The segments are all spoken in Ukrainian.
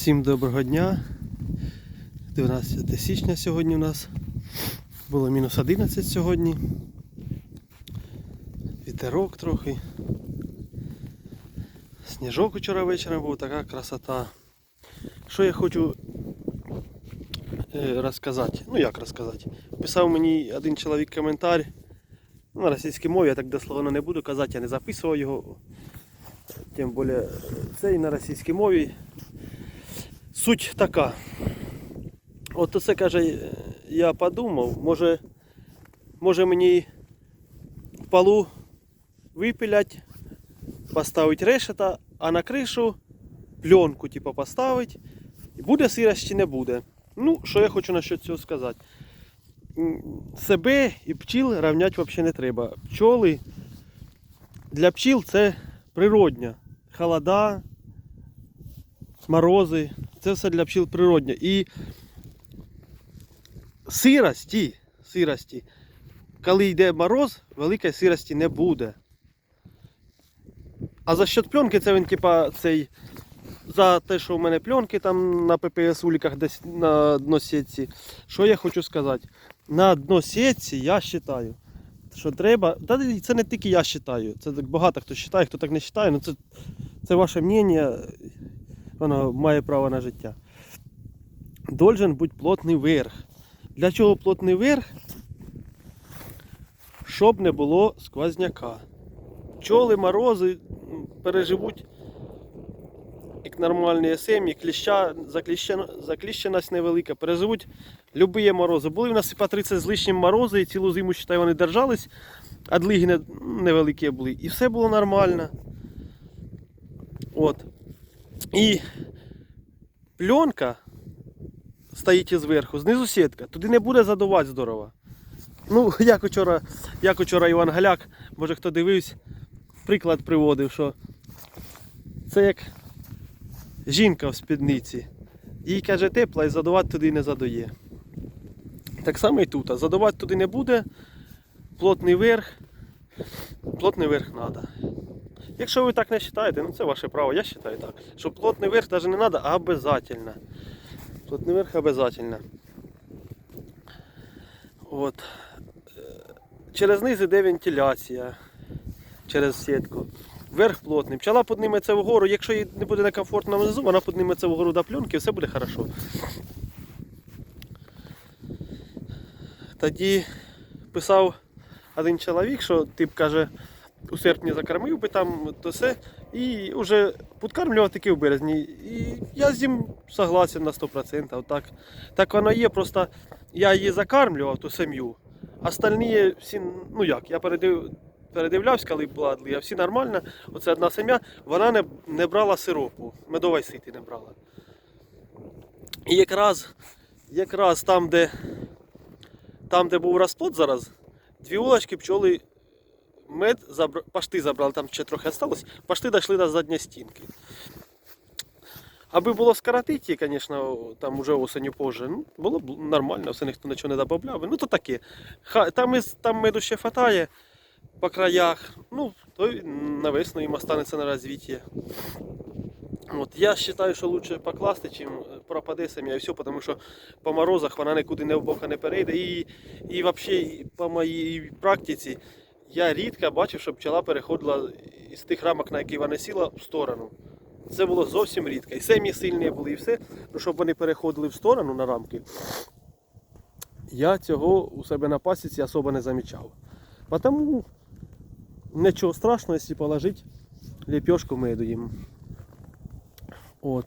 Всім доброго дня. 12 січня сьогодні у нас. Було мінус 11 сьогодні. Вітерок трохи. Сніжок вчора вечором був, така красота. Що я хочу е, розказати? Ну як розказати? Писав мені один чоловік коментар. Ну, на російській мові я так дословно не буду казати, я не записував його. Тим більше це і на російській мові. Суть така. От це каже, я подумав, може, може мені полу випилять, поставити решета, а на кришу пленку типу, поставити. Буде сирость чи не буде. Ну, що я хочу насчет цього сказати. Себе і пчіл рівняти взагалі не треба. Пчоли для пчіл це природня. Холода, морози. Це все для пчіл природне. І сирості, сирості, коли йде мороз, великої сирості не буде. А за счет пленки це він, типа, цей. За те, що в мене пленки там на ППС уліках десь на дносетці. Що я хочу сказати? На дносетці я вважаю, що треба. Та це не тільки я вважаю, це багато хто вважає, хто так не вважає, ну це, це ваше мнення, воно має право на життя. Должен бути плотний верх. Для чого плотний верх? Щоб не було сквозняка. Пчоли, морози переживуть як нормальні сім'ї, кліща, закліщеність невелика, переживуть любі морози. Були в нас і по 30 з лишнім морози, і цілу зиму, считай, вони держались, а длиги невеликі були. І все було нормально. От. І пленка стоїть зверху, знизу сітка, туди не буде задувати здорово. Ну, як вчора, як вчора Іван Галяк, може хто дивився, приклад приводив, що це як жінка в спідниці. Їй каже тепло і задувати туди не задує. Так само і тут. Задувати туди не буде. Плотний верх. Плотний верх треба. Якщо ви так не вважаєте, ну це ваше право, я вважаю так. Що плотний верх навіть не треба, обов'язково. Плотний верх обов'язково. От. Е, Через низ іде вентиляція. Через сітку. Верх плотний. Пчела підніметься вгору. Якщо їй не буде некомфортно внизу, вона підніметься вгору до пленки, все буде хорошо. Тоді писав один чоловік, що тип каже, у серпні закормив би там то все, і вже підкармлював таки в березні. І я з ним согласен на 100%. Так, так воно є, просто я її закармлював, ту сім'ю. Остальні всі, ну як, я передив, передивлявся, коли була длия, всі нормально. Оце одна сім'я, вона не, не брала сиропу, медової сити не брала. І якраз, якраз там, де, там, де був розплод зараз, дві улочки пчоли мед забр... пашти забрали, там ще трохи осталось, пашти дійшли до задньої стінки. Аби було скоротити, звісно, там уже осенью позже, ну, було б нормально, все ніхто нічого не додавав. Ну то таке. Там, там меду ще хватає по краях, ну, то й на їм останеться на розвиття. От, я вважаю, що краще покласти, чим пропаде сім'я і все, тому що по морозах вона нікуди не в бока не перейде. І, і взагалі, по моїй практиці, я рідко бачив, щоб пчела переходила із тих рамок, на які вона сіла, в сторону. Це було зовсім рідко. І сем'ї сильні були, і все. Ну, щоб вони переходили в сторону на рамки, я цього у себе на пасіці особо не замічав. Тому нічого страшного, якщо положити лепешку меду їм. От.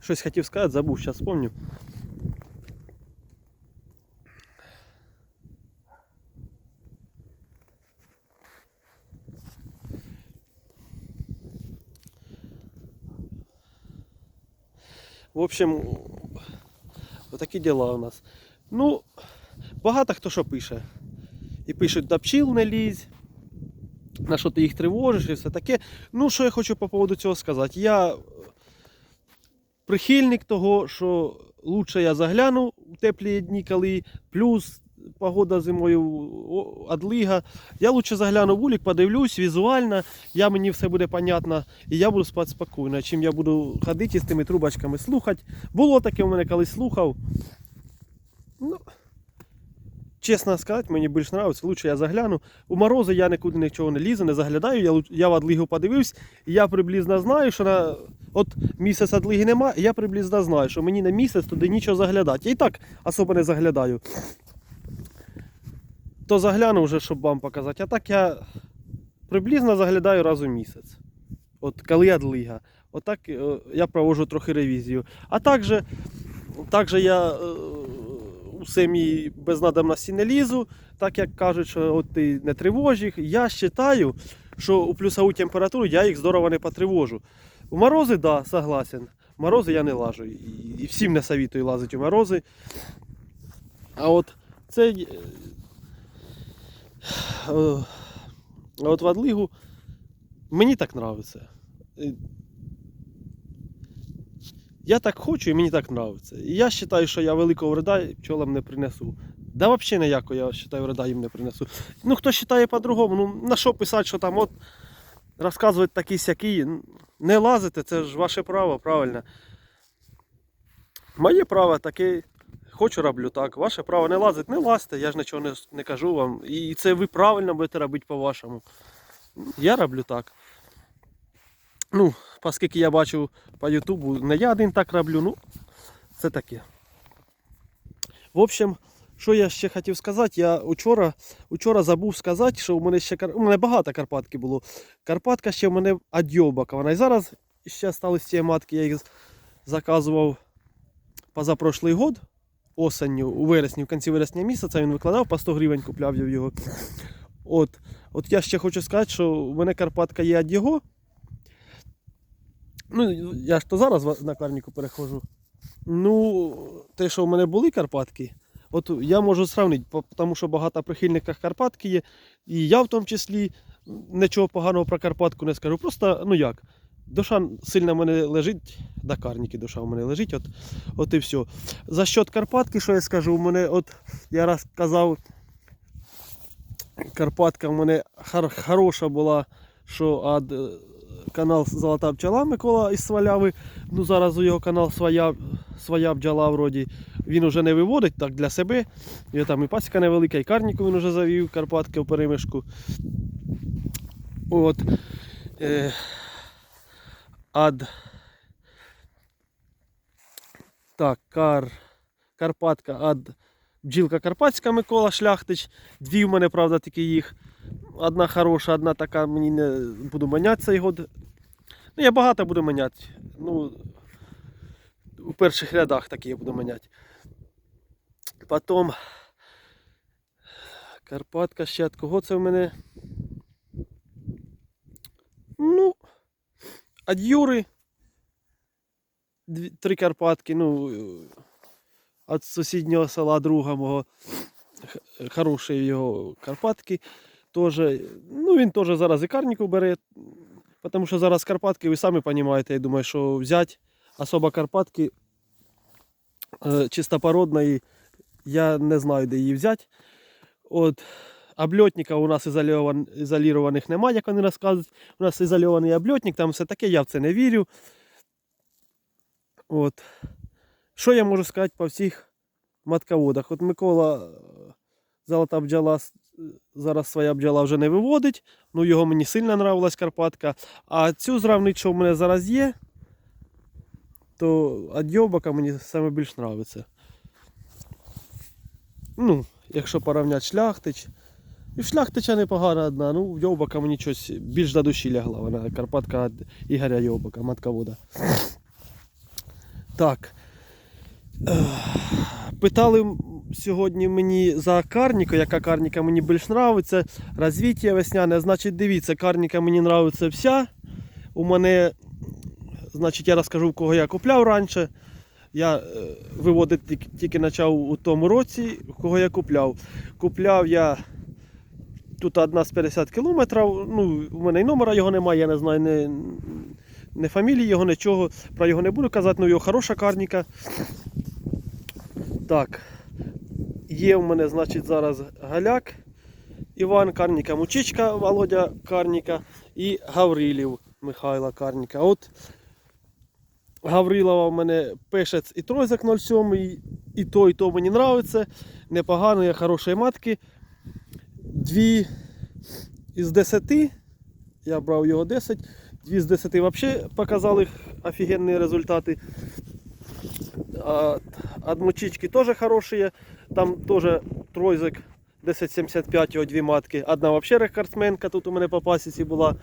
Щось хотів сказати, забув, зараз спомню. Общем, отакі діла у нас. Ну, багато хто що пише. І пишуть, до пчіл не лізь, на що ти їх тривожиш і все таке. Ну, що я хочу по поводу цього сказати. Я прихильник того, що лучше я загляну у теплі дні, коли плюс погода зимою, адлига. Я лучше загляну в улік, подивлюсь візуально, я мені все буде понятно, і я буду спати спокійно, чим я буду ходити з тими трубочками слухати. Було таке у мене колись слухав. Ну, чесно сказати, мені більш подобається, лучше я загляну. У морози я нікуди нічого не лізу, не заглядаю. Я, я в адлигу подивився, я приблизно знаю, що на от місяць адлиги нема, і я приблизно знаю, що мені на місяць туди нічого заглядати. Я і так особо не заглядаю. То загляну вже, щоб вам показати. А так я приблизно заглядаю раз у місяць. От коли адлига. Отак е, я проводжу трохи ревізію. А також, також я е, у сем'ї безнадобності не лізу, так як кажуть, що от ти не тривожиш їх. Я вважаю, що у плюсову температуру я їх здорово не потривожу. У морози, да, согласен. Морози я не лажу. І, всім не советую лазити у морози. А от цей. Е, А от в Адлигу мені так нравиться. Е, Я так хочу і мені так нравиться. І я вважаю, що я великого вреда пчолам не принесу. Да взагалі ніякого, я вважаю, вреда їм не принесу. Ну хто вважає по-другому, ну на що писати, що там от розказувати такі сякі. Не лазите, це ж ваше право, правильно. Моє право таке. Хочу роблю так. Ваше право не лазити, не лазьте, я ж нічого не, не кажу вам. І це ви правильно будете робити по-вашому. Я роблю так. Ну, оскільки я бачу по Ютубу, не я один так роблю, ну, це таке. В общем, що я ще хотів сказати, я учора, учора забув сказати, що у мене ще у мене багато Карпатки було. Карпатка ще в мене адьобака. Вона і зараз ще сталися ці матки, я їх заказував позапрошлий год осенню, у вересні, в кінці вересня місяця він викладав, по 100 гривень купляв я його. От, от я ще хочу сказати, що в мене Карпатка є від його. Ну, я ж то зараз на карніку перехожу. Ну, те, що в мене були Карпатки, от я можу сравнити, тому що багато прихильників Карпатки є, і я в тому числі нічого поганого про Карпатку не скажу. Просто, ну як, душа сильно в мене лежить, до карніки душа в мене лежить, от, от і все. За счет Карпатки, що я скажу, у мене, от я раз казав, Карпатка в мене хар- хороша була, що від канал Золота бджола Микола із Сваляви. Ну зараз у його канал своя, своя бджола вроді. Він уже не виводить так для себе. І там і пасіка невелика, і карніку він уже завів, Карпатки в перемишку. От. Е, ад. Так, кар. Карпатка ад. Бджілка Карпатська Микола Шляхтич. Дві в мене, правда, тільки їх. Одна хороша, одна така, мені не буду маняти год. Ну, я багато буду маняти. Ну, у перших рядах такі я буду маняти. Потім. Карпатка ще від кого це в мене? Ну, від Юри. Три Карпатки, ну, від сусіднього села друга мого. Хороші його Карпатки. Тоже, ну, він теж зараз і карніку бере. Тому що зараз Карпатки, ви самі розумієте, я думаю, що взяти особо Карпатки е, чистопородної, я не знаю, де її взяти. От, обльотника у нас ізольован, ізолірованих немає, як вони розказують. У нас ізольований обльотник, там все таке, я в це не вірю. От. Що я можу сказати по всіх матководах? От Микола е, Золота бджола зараз своя бджола вже не виводить. Ну, його мені сильно нравилась Карпатка. А цю зравнить, що в мене зараз є, то адьобака мені більш нравиться. Ну, якщо порівняти шляхтич. І в шляхтича непогана одна, ну, в йобака мені щось більш до душі лягла. Вона Карпатка Ігоря Йобака, матковода. Так. Питали сьогодні мені за карніку, яка карніка мені більш нравиться. Розвіття весняне. Значить, дивіться, карніка мені нравиться вся. У мене, значить, я розкажу, в кого я купляв раніше. Я е, виводити тільки почав у тому році, в кого я купляв. Купляв я тут одна з 50 кілометрів. Ну, у мене і номера його немає, я не знаю, не, не фамілії його, нічого. Про його не буду казати, ну його хороша карніка. Так. є в мене, значить, зараз Галяк Іван Карніка, Мучичка Володя Карніка і Гаврилів Михайла Карніка. От Гаврилова в мене пешець і тройзак 07, і, і то, і то мені нравиться. Непогано, є хороші матки. Дві із 10, я брав його 10, дві з 10 взагалі показали офігенні результати. От мучички теж хороші. Там теж тройзик 1075, його дві матки. Одна взагалі рекордсменка тут у мене по пасіці була.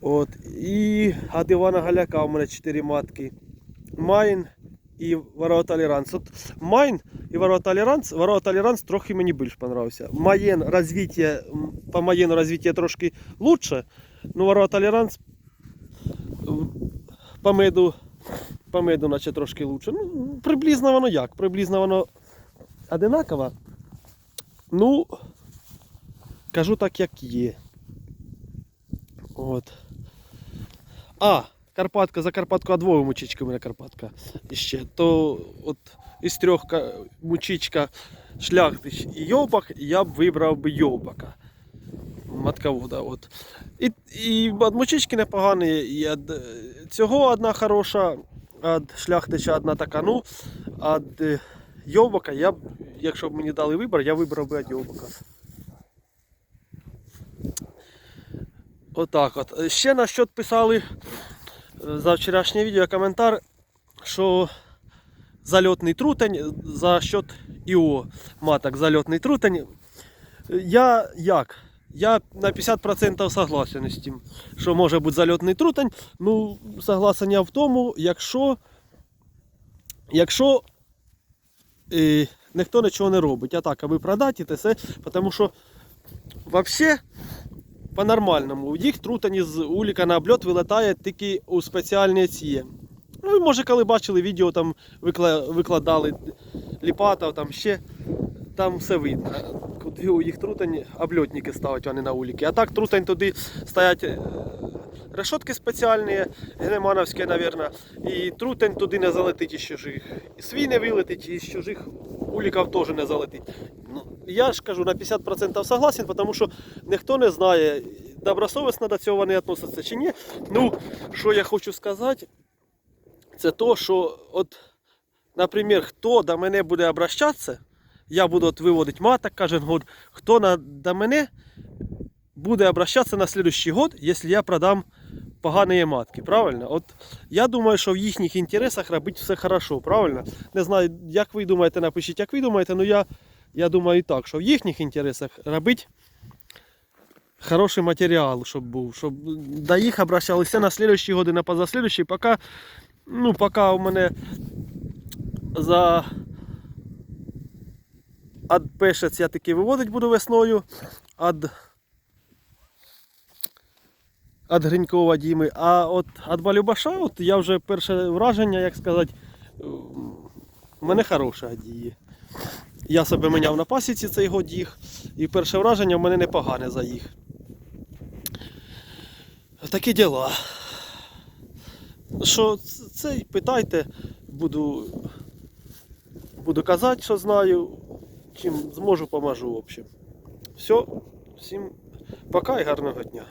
От. І від Івана Галяка у мене 4 матки. Майн і Варо Толеранс. От Майн і Варо Толеранс, Варо Толеранс трохи мені більш понравився. Маєн розвиття, по Маєну розвиття трошки лучше, ну Варо Толеранс по меду, по меду наче трошки лучше. Ну, приблизно воно як, приблизно воно одинаково. Ну, кажу так, як є. От. А, Карпатка, за Карпатку, а двоє мучичка у мене Карпатка іще. То от із трьох ка- мучичка шляхтич і Йобак, я б вибрав би Йобака. Матковода. От. І, і від мучички непогані, і е, цього одна хороша, від шляхтича одна така. Ну, від е, Йобака я якщо б мені дали вибір, я вибрав би від Йобака. Отак от. Ще на що писали е, за вчорашнє відео коментар, що зальотний трутень за счет ІО маток зальотний трутень. Я як? Я на 50% согласен з тим, що може бути зальотний трутень. Ну, согласен в тому, якщо, якщо е, ніхто нічого не робить. А так, аби продати і те все. Тому що взагалі по-нормальному. Їх трутані з уліка на обльот вилетає тільки у спеціальні ці. Ну і може, коли бачили відео, там викла- викладали ліпата, там ще, там все видно. Куди у їх трутані обльотники ставить, а не на уліки. А так трутань туди стоять е, решетки спеціальні, гнемановські, мабуть. І трутень туди не залетить із чужих. І свій не вилетить, і з чужих уліків теж не залетить. Ну, я ж кажу, на 50% согласен, тому що ніхто не знає, добросовісно до цього вони відносяться чи ні. Ну, що я хочу сказати, це то, що, от, наприклад, хто до мене буде обращатися, я буду от виводити маток кожен год, хто на, до мене буде обращатися на следующий год, якщо я продам погані матки, правильно? От я думаю, що в їхніх інтересах робити все хорошо, правильно? Не знаю, як ви думаєте, напишіть, як ви думаєте, але я, я думаю так, що в їхніх інтересах робити хороший матеріал, щоб був, щоб до їх обращалися на слідуючі годи, на позаслідуючі, поки, ну, поки у мене за Ад пешець я таки виводить буду весною, ад Ад Гринькова Діми. А от ад Балюбаша, от я вже перше враження, як сказати, в мене хороше діє. Я себе міняв на пасіці цей год їх, і перше враження в мене непогане за їх. Такі діла. Що це питайте, буду, буду казати, що знаю, чим зможу, поможу, в общем. Все, всім пока і гарного дня.